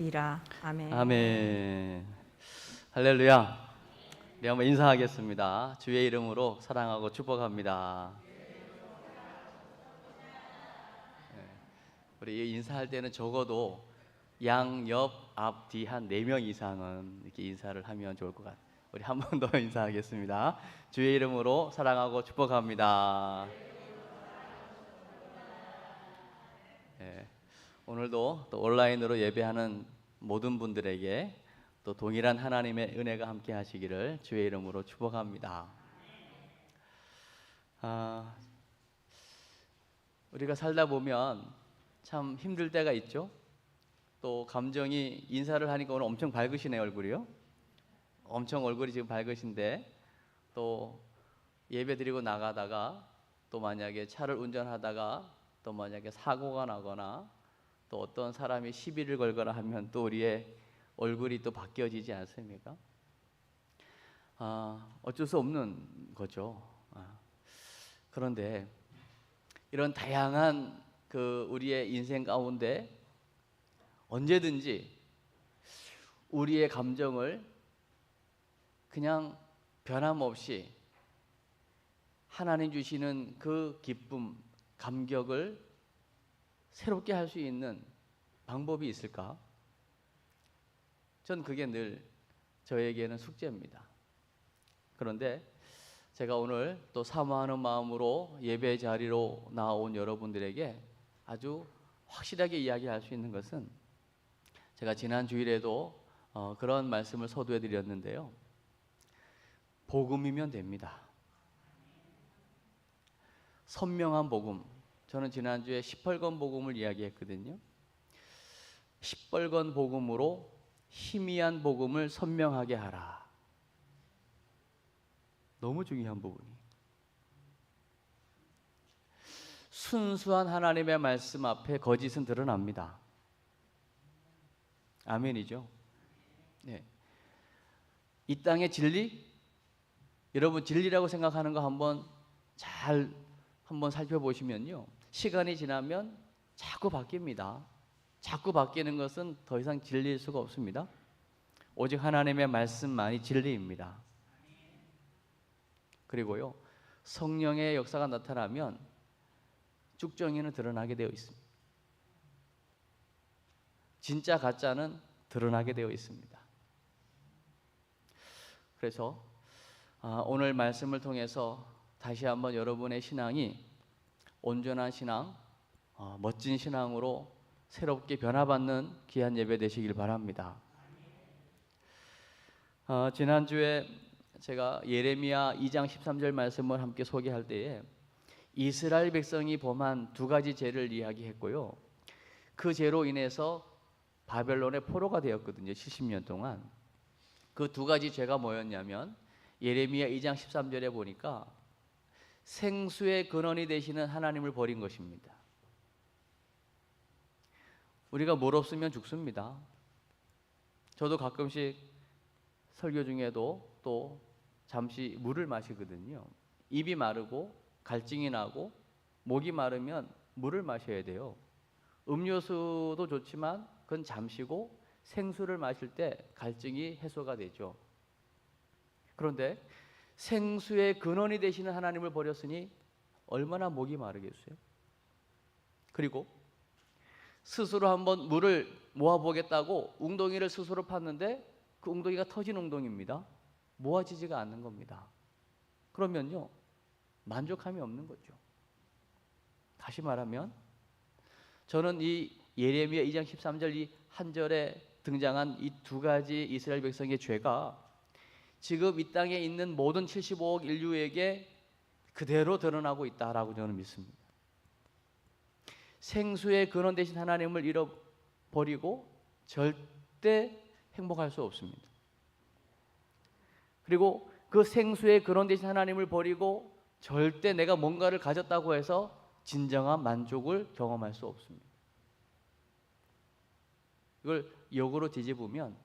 이라 아멘. 아멘. 할렐루야. 우리 한번 인사하겠습니다. 주의 이름으로 사랑하고 축복합니다. 네. 우리 인사할 때는 적어도 양, 옆, 앞, 뒤 한 네 명 이상은 이렇게 인사를 하면 좋을 것 같아요. 우리 한 번 더 인사하겠습니다. 주의 이름으로 사랑하고 축복합니다. 네. 오늘도 또 온라인으로 예배하는 모든 분들에게 또 동일한 하나님의 은혜가 함께 하시기를 주의 이름으로 축복합니다. 아, 우리가 살다 보면 참 힘들 때가 있죠. 또 감정이 인사를 하니까 오늘 엄청 밝으시네 얼굴이요. 엄청 얼굴이 지금 밝으신데 또 예배 드리고 나가다가 또 만약에 차를 운전하다가 또 만약에 사고가 나거나 또 어떤 사람이 시비를 걸거나 하면 또 우리의 얼굴이 또 바뀌어지지 않습니까? 아, 어쩔 수 없는 거죠. 아, 그런데 이런 다양한 그 우리의 인생 가운데 언제든지 우리의 감정을 그냥 변함없이 하나님 주시는 그 기쁨, 감격을 새롭게 할 수 있는 방법이 있을까? 전 그게 늘 저에게는 숙제입니다. 그런데 제가 오늘 또 사모하는 마음으로 예배 자리로 나온 여러분들에게 아주 확실하게 이야기할 수 있는 것은 제가 지난 주일에도 어, 그런 말씀을 서두에 드렸는데요. 복음이면 됩니다. 선명한 복음. 저는 지난주에 시뻘건 복음을 이야기했거든요. 시뻘건 복음으로 희미한 복음을 선명하게 하라. 너무 중요한 부분이. 순수한 하나님의 말씀 앞에 거짓은 드러납니다. 아멘이죠. 네. 이 땅의 진리, 여러분 진리라고 생각하는 거 한번 잘 한번 살펴보시면요. 시간이 지나면 자꾸 바뀝니다. 자꾸 바뀌는 것은 더 이상 진리일 수가 없습니다. 오직 하나님의 말씀만이 진리입니다. 그리고요. 성령의 역사가 나타나면 쭉정이는 드러나게 되어 있습니다. 진짜 가짜는 드러나게 되어 있습니다. 그래서 아, 오늘 말씀을 통해서 다시 한번 여러분의 신앙이 온전한 신앙, 어, 멋진 신앙으로 새롭게 변화받는 귀한 예배 되시길 바랍니다. 어, 지난주에 제가 예레미야 2장 13절 말씀을 함께 소개할 때에 이스라엘 백성이 범한 두 가지 죄를 이야기했고요. 그 죄로 인해서 바벨론의 포로가 되었거든요. 70년 동안. 그 두 가지 죄가 뭐였냐면 예레미야 2장 13절에 보니까 생수의 근원이 되시는 하나님을 버린 것입니다. 우리가 물 없으면 죽습니다. 저도 가끔씩 설교 중에도 또 잠시 물을 마시거든요. 입이 마르고 갈증이 나고 목이 마르면 물을 마셔야 돼요. 음료수도 좋지만 그건 잠시고 생수를 마실 때 갈증이 해소가 되죠. 그런데 생수의 근원이 되시는 하나님을 버렸으니 얼마나 목이 마르겠어요? 그리고 스스로 한번 물을 모아보겠다고 웅덩이를 스스로 팠는데 그 웅덩이가 터진 웅덩이입니다. 모아지지가 않는 겁니다. 그러면요, 만족함이 없는 거죠. 다시 말하면 저는 이 예레미야 2장 13절 이 한 절에 등장한 이 두 가지 이스라엘 백성의 죄가 지금 이 땅에 있는 모든 75억 인류에게 그대로 드러나고 있다라고 저는 믿습니다. 생수의 근원 되신 하나님을 잃어버리고 절대 행복할 수 없습니다. 그리고 그 생수의 근원 되신 하나님을 버리고 절대 내가 뭔가를 가졌다고 해서 진정한 만족을 경험할 수 없습니다. 이걸 역으로 뒤집으면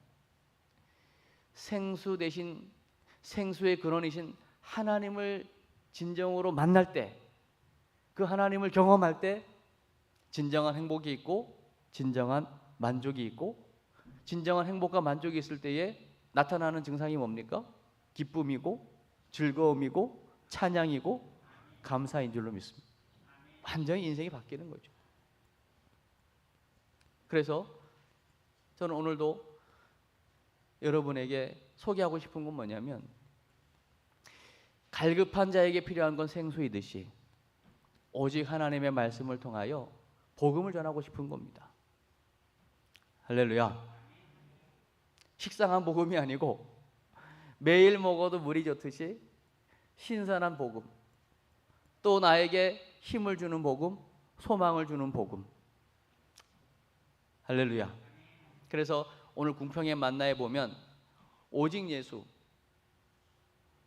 생수 대신 생수의 근원이신 하나님을 진정으로 만날 때, 그 하나님을 경험할 때 진정한 행복이 있고 진정한 만족이 있고 진정한 행복과 만족이 있을 때에 나타나는 증상이 뭡니까? 기쁨이고 즐거움이고 찬양이고 감사인 줄로 믿습니다. 완전히 인생이 바뀌는 거죠. 그래서 저는 오늘도 여러분에게 소개하고 싶은 건 뭐냐면 갈급한 자에게 필요한 건 생수이듯이 오직 하나님의 말씀을 통하여 복음을 전하고 싶은 겁니다. 할렐루야. 식상한 복음이 아니고 매일 먹어도 물이 좋듯이 신선한 복음. 또 나에게 힘을 주는 복음, 소망을 주는 복음. 할렐루야. 그래서 오늘 궁평의 만나에 보면 오직 예수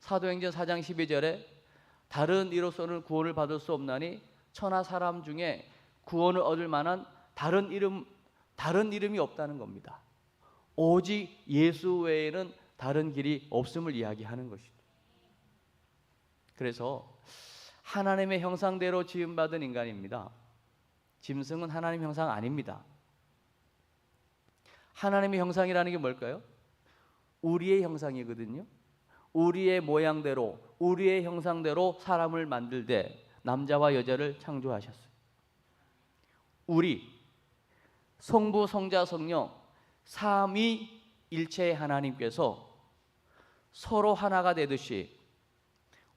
사도행전 4장 12절에 다른 이로서는 구원을 받을 수 없나니 천하 사람 중에 구원을 얻을 만한 다른 이름 다른 이름이 없다는 겁니다. 오직 예수 외에는 다른 길이 없음을 이야기하는 것이죠. 그래서 하나님의 형상대로 지음받은 인간입니다. 짐승은 하나님 형상 아닙니다. 하나님의 형상이라는 게 뭘까요? 우리의 형상이거든요. 우리의 모양대로, 우리의 형상대로 사람을 만들되 남자와 여자를 창조하셨어요. 우리 성부, 성자, 성령 삼위 일체의 하나님께서 서로 하나가 되듯이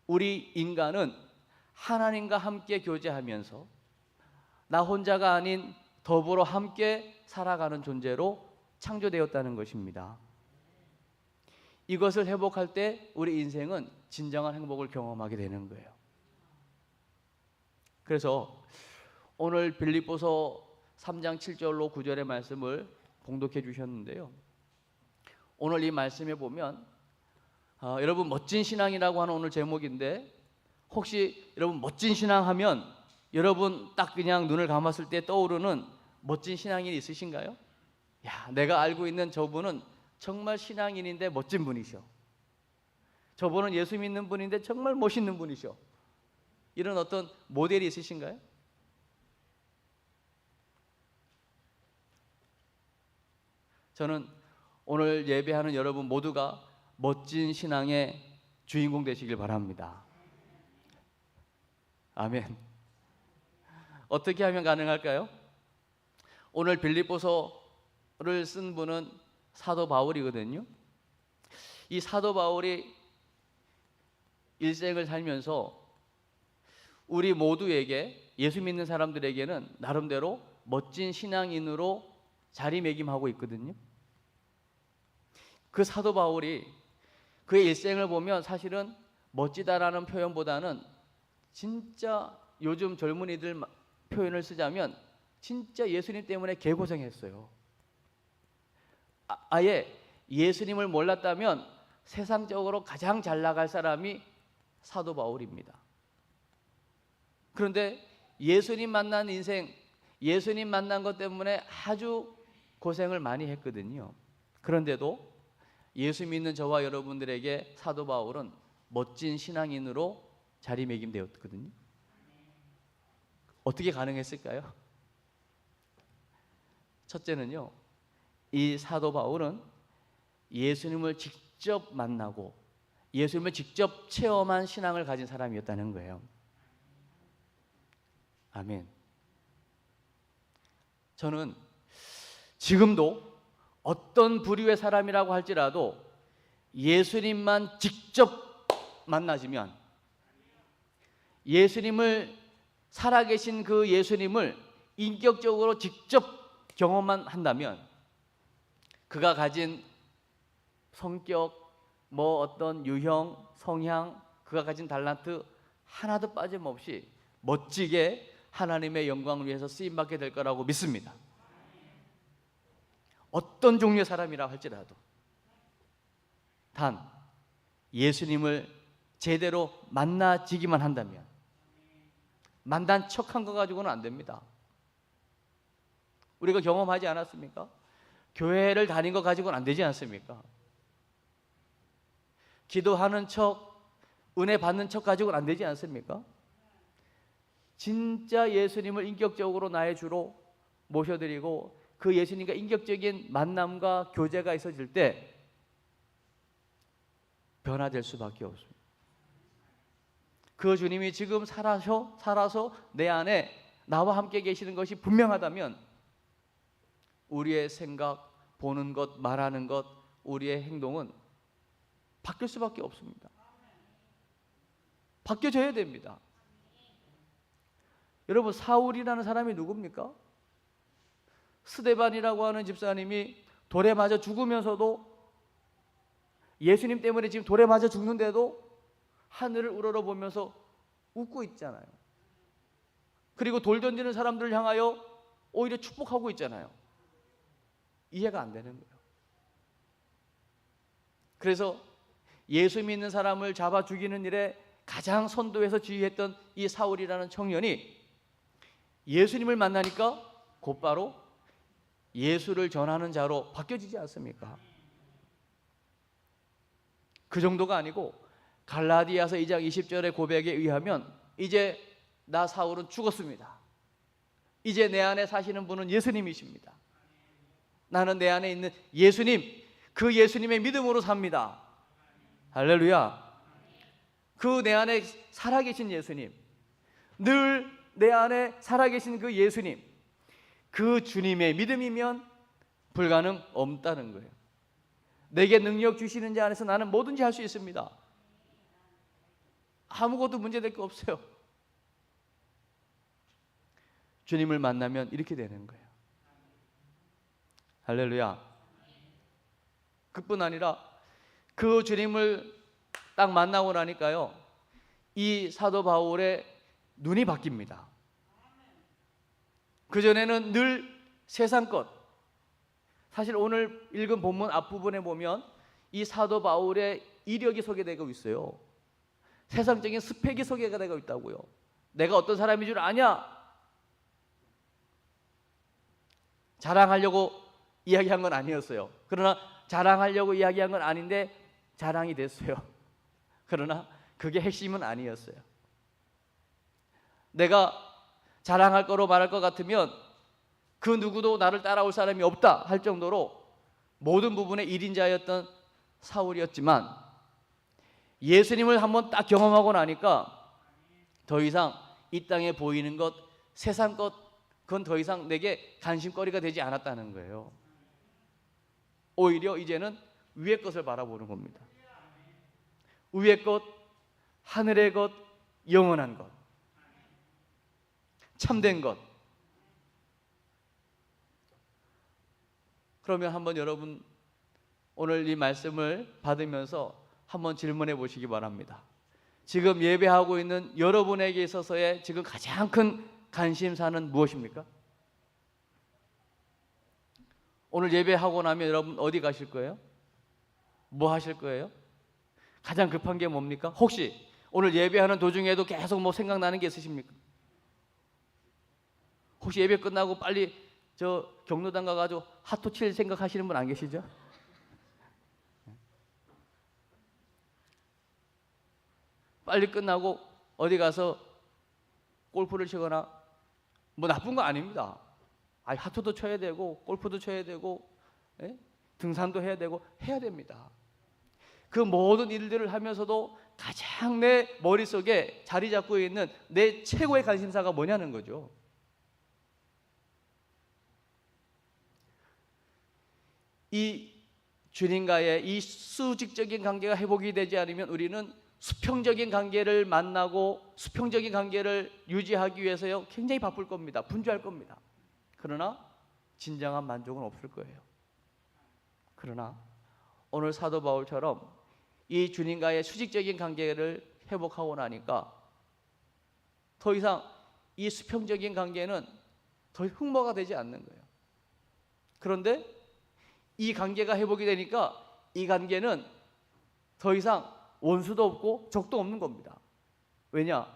우리 인간은 하나님과 함께 교제하면서 나 혼자가 아닌 더불어 함께 살아가는 존재로 창조되었다는 것입니다. 이것을 회복할 때 우리 인생은 진정한 행복을 경험하게 되는 거예요. 그래서 오늘 빌립보서 3장 7절로 9절의 말씀을 봉독해 주셨는데요. 오늘 이 말씀에 보면 아, 여러분 멋진 신앙이라고 하는 오늘 제목인데 혹시 여러분 멋진 신앙 하면 여러분 딱 그냥 눈을 감았을 때 떠오르는 멋진 신앙인이 있으신가요? 야, 내가 알고 있는 저분은 정말 신앙인인데 멋진 분이셔. 저분은 예수 믿는 분인데 정말 멋있는 분이셔. 이런 어떤 모델이 있으신가요? 저는 오늘 예배하는 여러분 모두가 멋진 신앙의 주인공 되시길 바랍니다. 아멘. 어떻게 하면 가능할까요? 오늘 빌립보서 를 쓴 분은 사도 바울이거든요. 이 사도 바울이 일생을 살면서 우리 모두에게 예수 믿는 사람들에게는 나름대로 멋진 신앙인으로 자리매김하고 있거든요. 그 사도 바울이 그의 일생을 보면 사실은 멋지다라는 표현보다는 진짜 요즘 젊은이들 마- 표현을 쓰자면 진짜 예수님 때문에 개고생했어요. 아, 아예 예수님을 몰랐다면 세상적으로 가장 잘 나갈 사람이 사도 바울입니다. 그런데 예수님 만난 인생, 예수님 만난 것 때문에 아주 고생을 많이 했거든요. 그런데도 예수 믿는 저와 여러분들에게 사도 바울은 멋진 신앙인으로 자리매김되었거든요. 어떻게 가능했을까요? 첫째는요. 이 사도 바울은 예수님을 직접 만나고 예수님을 직접 체험한 신앙을 가진 사람이었다는 거예요. 아멘. 저는 지금도 어떤 부류의 사람이라고 할지라도 예수님만 직접 만나지면 예수님을 살아계신 그 예수님을 인격적으로 직접 경험만 한다면 그가 가진 성격, 뭐 어떤 유형, 성향, 그가 가진 달란트 하나도 빠짐없이 멋지게 하나님의 영광을 위해서 쓰임 받게 될 거라고 믿습니다. 어떤 종류의 사람이라 할지라도 단 예수님을 제대로 만나지기만 한다면 만난 척한 거 가지고는 안 됩니다. 우리가 경험하지 않았습니까? 교회를 다닌 거 가지고는 안 되지 않습니까? 기도하는 척, 은혜 받는 척 가지고는 안 되지 않습니까? 진짜 예수님을 인격적으로 나의 주로 모셔드리고 그 예수님과 인격적인 만남과 교제가 있어질 때 변화될 수밖에 없습니다. 그 주님이 지금 살아서 살아서 내 안에 나와 함께 계시는 것이 분명하다면 우리의 생각, 보는 것, 말하는 것, 우리의 행동은 바뀔 수밖에 없습니다. 바뀌어져야 됩니다. 여러분 사울이라는 사람이 누굽니까? 스데반이라고 하는 집사님이 돌에 맞아 죽으면서도 예수님 때문에 지금 돌에 맞아 죽는데도 하늘을 우러러 보면서 웃고 있잖아요. 그리고 돌 던지는 사람들을 향하여 오히려 축복하고 있잖아요. 이해가 안 되는 거예요. 그래서 예수 믿는 사람을 잡아 죽이는 일에 가장 선도해서 지휘했던 이 사울이라는 청년이 예수님을 만나니까 곧바로 예수를 전하는 자로 바뀌어지지 않습니까? 그 정도가 아니고 갈라디아서 2장 20절의 고백에 의하면 이제 나 사울은 죽었습니다. 이제 내 안에 사시는 분은 예수님이십니다. 나는 내 안에 있는 예수님, 그 예수님의 믿음으로 삽니다. 할렐루야. 그 내 안에 살아계신 예수님, 늘 내 안에 살아계신 그 예수님, 그 주님의 믿음이면 불가능 없다는 거예요. 내게 능력 주시는 자 안에서 나는 뭐든지 할 수 있습니다. 아무것도 문제될 게 없어요. 주님을 만나면 이렇게 되는 거예요. 할렐루야. 그뿐 아니라 그 주님을 딱 만나고 나니까요. 이 사도 바울의 눈이 바뀝니다. 그전에는 늘 세상 것. 사실 오늘 읽은 본문 앞부분에 보면 이 사도 바울의 이력이 소개되고 있어요. 세상적인 스펙이 소개가 되고 있다고요. 내가 어떤 사람인 줄 아냐? 자랑하려고 이야기한 건 아니었어요. 그러나 자랑하려고 이야기한 건 아닌데 자랑이 됐어요. 그러나 그게 핵심은 아니었어요. 내가 자랑할 거로 말할 것 같으면 그 누구도 나를 따라올 사람이 없다 할 정도로 모든 부분의 1인자였던 사울이었지만 예수님을 한번 딱 경험하고 나니까 더 이상 이 땅에 보이는 것, 세상 것, 그건 더 이상 내게 관심거리가 되지 않았다는 거예요. 오히려 이제는 위의 것을 바라보는 겁니다. 위의 것, 하늘의 것, 영원한 것, 참된 것. 그러면 한번 여러분 오늘 이 말씀을 받으면서 한번 질문해 보시기 바랍니다. 지금 예배하고 있는 여러분에게 있어서의 지금 가장 큰 관심사는 무엇입니까? 오늘 예배하고 나면 여러분 어디 가실 거예요? 뭐 하실 거예요? 가장 급한 게 뭡니까? 혹시 오늘 예배하는 도중에도 계속 뭐 생각나는 게 있으십니까? 혹시 예배 끝나고 빨리 저 경로당 가가지고 핫토 칠 생각하시는 분 안 계시죠? 빨리 끝나고 어디 가서 골프를 치거나 뭐 나쁜 거 아닙니다. 아, 하토도 쳐야 되고 골프도 쳐야 되고 예? 등산도 해야 되고 해야 됩니다. 그 모든 일들을 하면서도 가장 내 머릿속에 자리 잡고 있는 내 최고의 관심사가 뭐냐는 거죠. 이 주님과의 이 수직적인 관계가 회복이 되지 않으면 우리는 수평적인 관계를 만나고 수평적인 관계를 유지하기 위해서요 굉장히 바쁠 겁니다. 분주할 겁니다. 그러나 진정한 만족은 없을 거예요. 그러나 오늘 사도 바울처럼 이 주님과의 수직적인 관계를 회복하고 나니까 더 이상 이 수평적인 관계는 더 흠모가 되지 않는 거예요. 그런데 이 관계가 회복이 되니까 이 관계는 더 이상 원수도 없고 적도 없는 겁니다. 왜냐?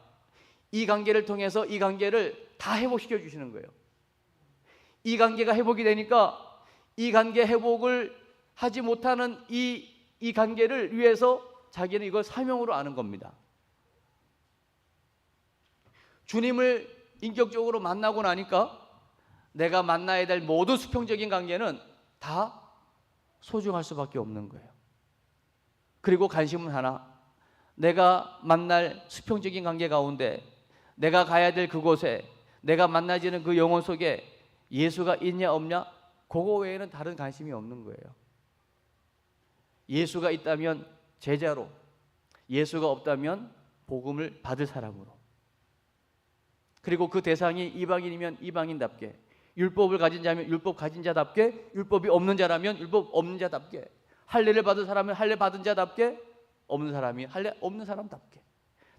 이 관계를 통해서 이 관계를 다 회복시켜 주시는 거예요. 이 관계가 회복이 되니까 이 관계 회복을 하지 못하는 이, 이 관계를 위해서 자기는 이걸 사명으로 아는 겁니다. 주님을 인격적으로 만나고 나니까 내가 만나야 될 모든 수평적인 관계는 다 소중할 수밖에 없는 거예요. 그리고 관심은 하나. 내가 만날 수평적인 관계 가운데 내가 가야 될 그곳에 내가 만나지는 그 영혼 속에 예수가 있냐 없냐? 그거 외에는 다른 관심이 없는 거예요. 예수가 있다면 제자로 예수가 없다면 복음을 받을 사람으로. 그리고 그 대상이 이방인이면 이방인답게 율법을 가진 자면 율법 가진 자답게 율법이 없는 자라면 율법 없는 자답게 할례를 받은 사람은 할례 받은 자답게 없는 사람이 할례 없는 사람답게.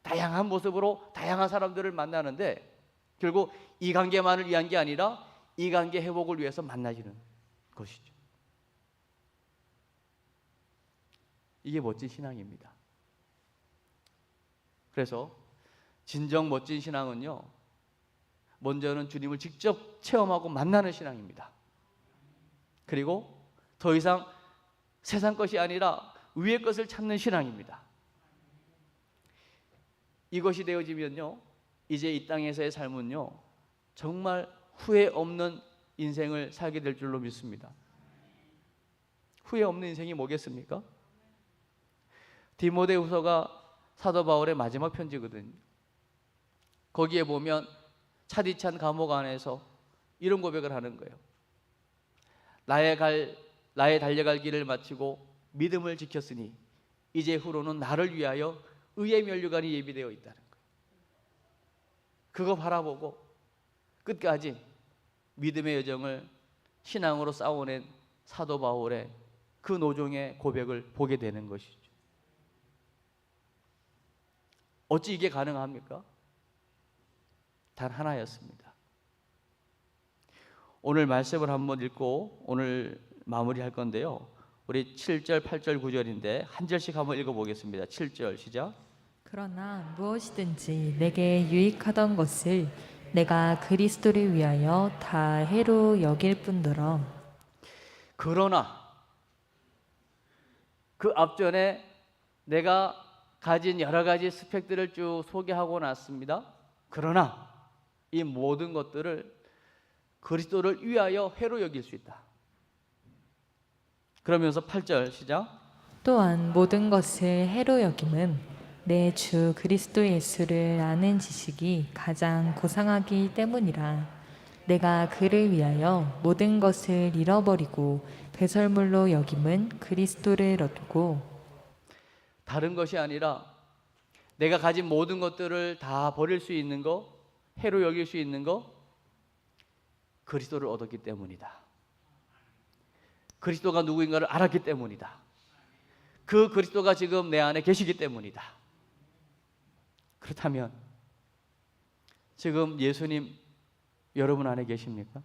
다양한 모습으로 다양한 사람들을 만나는데 결국 이 관계만을 위한 게 아니라 이 관계 회복을 위해서 만나지는 것이죠. 이게 멋진 신앙입니다. 그래서 진정 멋진 신앙은요. 먼저는 주님을 직접 체험하고 만나는 신앙입니다. 그리고 더 이상 세상 것이 아니라 위의 것을 찾는 신앙입니다. 이것이 되어지면요. 이제 이 땅에서의 삶은요. 정말 후회 없는 인생을 살게 될 줄로 믿습니다. 후회 없는 인생이 뭐겠습니까? 디모데후서가 사도 바울의 마지막 편지거든요. 거기에 보면 차디찬 감옥 안에서 이런 고백을 하는 거예요. 나의 갈 나의 달려갈 길을 마치고 믿음을 지켰으니 이제 후로는 나를 위하여 의의 면류관이 예비되어 있다는 거예요. 그거 바라보고 끝까지 믿음의 여정을 신앙으로 싸워낸 사도 바울의 그 노종의 고백을 보게 되는 것이죠. 어찌 이게 가능합니까? 단 하나였습니다. 오늘 말씀을 한번 읽고 오늘 마무리할 건데요. 우리 7절, 8절, 9절인데 한 절씩 한번 읽어 보겠습니다. 7절 시작. 그러나 무엇이든지 내게 유익하던 것을 내가 그리스도를 위하여 다 해로 여길 뿐더러 그러나 그 앞전에 내가 가진 여러 가지 스펙들을 쭉 소개하고 났습니다. 그러나 이 모든 것들을 그리스도를 위하여 해로 여길 수 있다. 그러면서 8절 시작. 또한 모든 것을 해로 여김은 내 주 그리스도 예수를 아는 지식이 가장 고상하기 때문이라 내가 그를 위하여 모든 것을 잃어버리고 배설물로 여김은 그리스도를 얻고 다른 것이 아니라 내가 가진 모든 것들을 다 버릴 수 있는 거, 해로 여길 수 있는 거 그리스도를 얻었기 때문이다. 그리스도가 누구인가를 알았기 때문이다. 그 그리스도가 지금 내 안에 계시기 때문이다. 그렇다면 지금 예수님 여러분 안에 계십니까?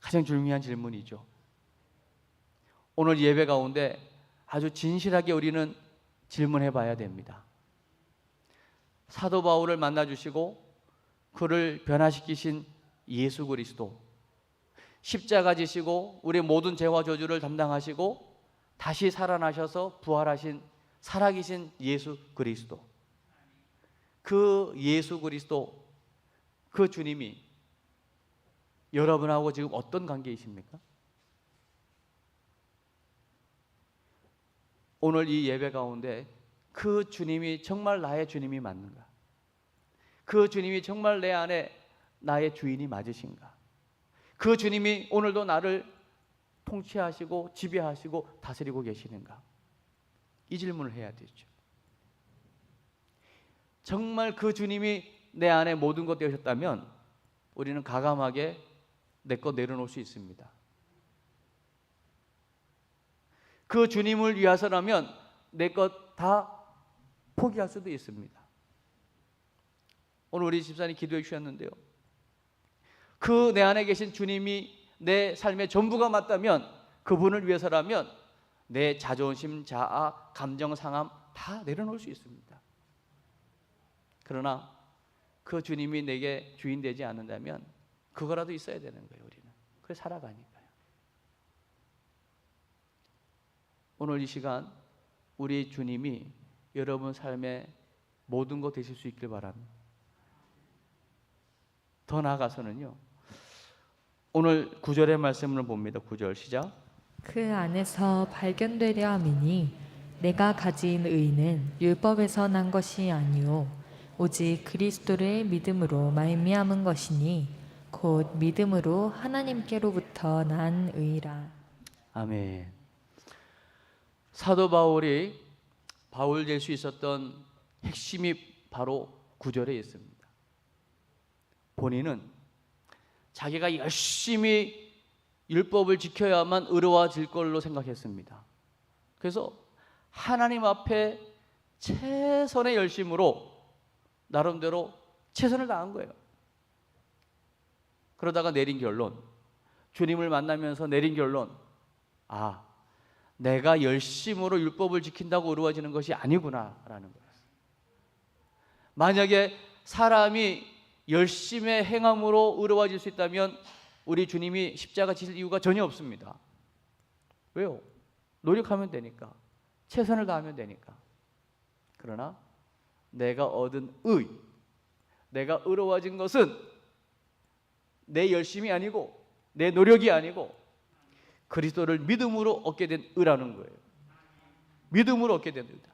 가장 중요한 질문이죠. 오늘 예배 가운데 아주 진실하게 우리는 질문해 봐야 됩니다. 사도 바울을 만나 주시고 그를 변화시키신 예수 그리스도 십자가 지시고 우리 모든 죄와 저주를 담당하시고 다시 살아나셔서 부활하신 살아계신 예수 그리스도 그 예수 그리스도 그 주님이 여러분하고 지금 어떤 관계이십니까? 오늘 이 예배 가운데 그 주님이 정말 나의 주님이 맞는가? 그 주님이 정말 내 안에 나의 주인이 맞으신가? 그 주님이 오늘도 나를 통치하시고 지배하시고 다스리고 계시는가? 이 질문을 해야 되죠. 정말 그 주님이 내 안에 모든 것 되셨다면 우리는 가감하게 내 것 내려놓을 수 있습니다. 그 주님을 위해서라면 내 것 다 포기할 수도 있습니다. 오늘 우리 집사님 기도해 주셨는데요. 그 내 안에 계신 주님이 내 삶의 전부가 맞다면 그분을 위해서라면 내 자존심, 자아, 감정 상함 다 내려놓을 수 있습니다. 그러나 그 주님이 내게 주인 되지 않는다면 그거라도 있어야 되는 거예요, 우리는. 그래 살아가니까요. 오늘 이 시간 우리 주님이 여러분 삶의 모든 것 되실 수 있길 바랍니다. 더 나아가서는요. 오늘 구절의 말씀을 봅니다. 구절 시작. 그 안에서 발견되려 함이니 내가 가진 의는 율법에서 난 것이 아니요 오직 그리스도를 믿음으로 말미암은 것이니 곧 믿음으로 하나님께로부터 난 의라. 아멘. 사도 바울이 바울 될 수 있었던 핵심이 바로 구절에 있습니다. 본인은 자기가 열심히 율법을 지켜야만 의로워질 걸로 생각했습니다. 그래서 하나님 앞에 최선의 열심으로 나름대로 최선을 다한 거예요. 그러다가 내린 결론, 주님을 만나면서 내린 결론, 아, 내가 열심으로 율법을 지킨다고 의로워지는 것이 아니구나라는 거예요. 만약에 사람이 열심의 행함으로 의로워질 수 있다면 우리 주님이 십자가 지실 이유가 전혀 없습니다. 왜요? 노력하면 되니까. 최선을 다하면 되니까. 그러나 내가 얻은 의, 내가 의로워진 것은 내 열심이 아니고 내 노력이 아니고 그리스도를 믿음으로 얻게 된 의라는 거예요. 믿음으로 얻게 된 의다.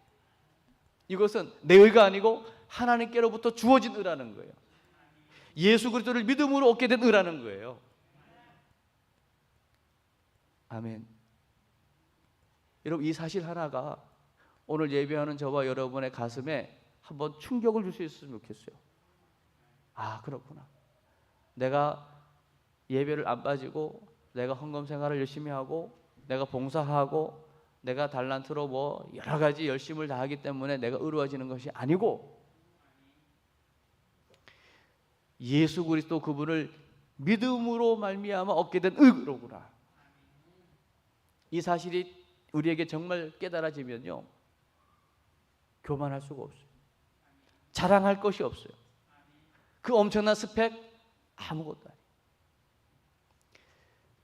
이것은 내 의가 아니고 하나님께로부터 주어진 의라는 거예요. 예수 그리스도를 믿음으로 얻게 된 의라는 거예요. 아멘. 여러분 이 사실 하나가 오늘 예배하는 저와 여러분의 가슴에 한번 충격을 줄 수 있었으면 좋겠어요. 아 그렇구나. 내가 예배를 안 빠지고 내가 헌금 생활을 열심히 하고 내가 봉사하고 내가 달란트로 뭐 여러 가지 열심을 다하기 때문에 내가 의로워지는 것이 아니고 예수 그리스도 그분을 믿음으로 말미암아 얻게 된 의로구나. 이 사실이 우리에게 정말 깨달아지면요. 교만할 수가 없어요. 자랑할 것이 없어요. 그 엄청난 스펙 아무것도 아니에요.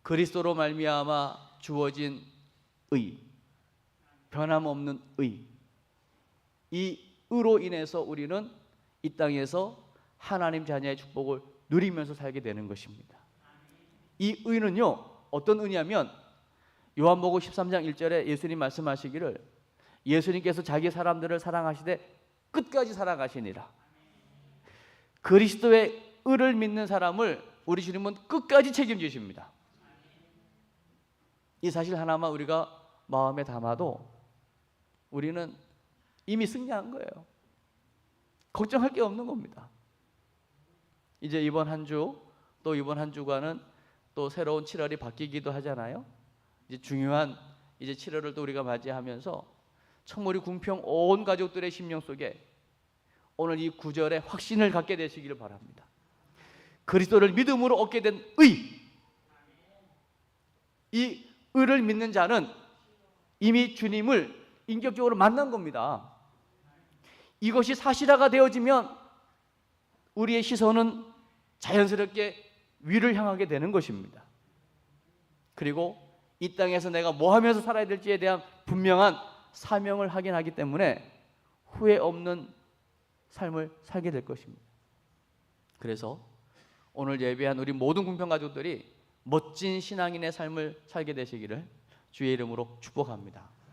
그리스도로 말미암아 주어진 의, 변함없는 의. 이 의로 인해서 우리는 이 땅에서 하나님 자녀의 축복을 누리면서 살게 되는 것입니다. 이 의는요, 어떤 의냐면 요한복음 13장 1절에 예수님 말씀하시기를 예수님께서 자기 사람들을 사랑하시되 끝까지 사랑하시니라. 그리스도의 의를 믿는 사람을 우리 주님은 끝까지 책임지십니다. 이 사실 하나만 우리가 마음에 담아도 우리는 이미 승리한 거예요. 걱정할 게 없는 겁니다. 이제 이번 한 주, 또 이번 한 주간은 또 새로운 7월이 바뀌기도 하잖아요. 이제 중요한 이제 7월을 또 우리가 맞이하면서 청모리 궁평 온 가족들의 심령 속에 오늘 이 구절에 확신을 갖게 되시기를 바랍니다. 그리스도를 믿음으로 얻게 된 의. 이 의를 믿는 자는 이미 주님을 인격적으로 만난 겁니다. 이것이 사실화가 되어지면 우리의 시선은 자연스럽게 위를 향하게 되는 것입니다. 그리고 이 땅에서 내가 뭐 하면서 살아야 될지에 대한 분명한 사명을 확인하기 때문에 후회 없는 삶을 살게 될 것입니다. 그래서 오늘 예배한 우리 모든 궁평 가족들이 멋진 신앙인의 삶을 살게 되시기를 주의 이름으로 축복합니다.